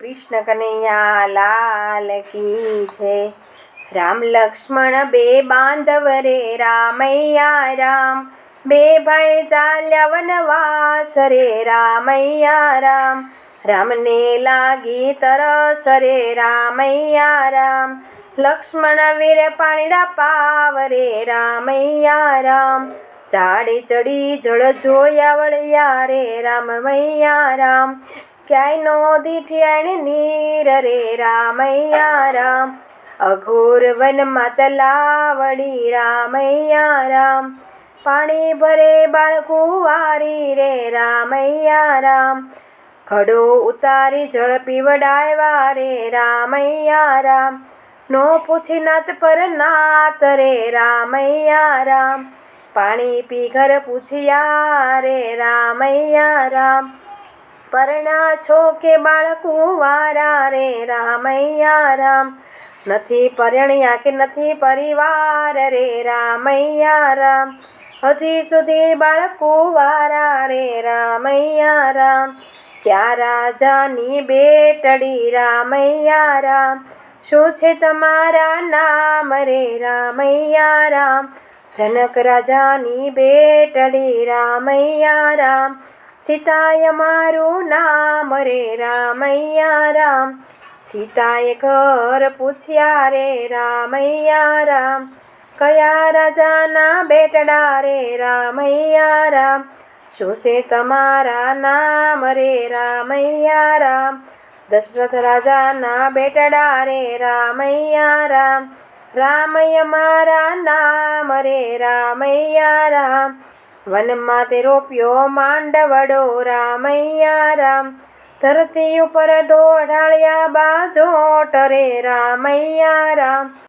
કૃષ્ણ કનૈયા, લાલ કી છે. રામ લક્ષ્મણ બે બાંધવ રે, રામૈયા રામ. બે ભાઈ ચાલ્યા વનવાસ રે, રામૈયા રામ. રામને લાગી તરસ રે, રામૈયા રામ. લક્ષ્મણ વીર પાણીડા પાવ રે, રામૈયા રામ. ઝાડે ચડી જળ જોયા વળ્યા રે, રામૈયા રામ. ક્યાંય નો દીઠિયાણ નીર રે રામૈયા રામ. અઘોર વનમાં તલાવડી રામૈયા રામ. પાણી ભરે બાળકું વારી રે રામૈયા રામ. ઘડો ઉતારી જળ પીવડાવ્યા રે રામૈયા રામ. નો પૂછી નાત પર નાત રે રામૈયા રામ. પાણી પી ઘર પૂછ્યા રે રામૈયા રામ. પરણા છો કે બાળકું વારા રે? રામૈયા રામ. નથી પરણ્યા કે નથી પરિવાર રે? રામૈયા રામ. હજી સુધી બાળકું વારા રે? રામૈયા રામ. ક્યાં રાજાની બેટડી? રામૈયા રામ. શું છે તમારા નામ રે? રામૈયા રામ. જનક રાજાની બેટડી? રામૈયા રામ. સીતાય મારું નામ રે રામૈયા રામ. સીતાએ ઘર પૂછ્યા રે રામૈયા રામ. કયા રાજાના બેટડા રે રામૈયા રામ? શું છે તમારા નામ રે રામૈયા રામ? દશરથ રાજાના બેટડા રે રામૈયા રામ. રામૈયા મારા નામ રે રામૈયા રામ. વનમાં તે રોપ્યો માંડવડો રામૈયા રામ. ધરતી ઉપર ઢોળાળ્યા બાજોટ રે રામૈયા રામ.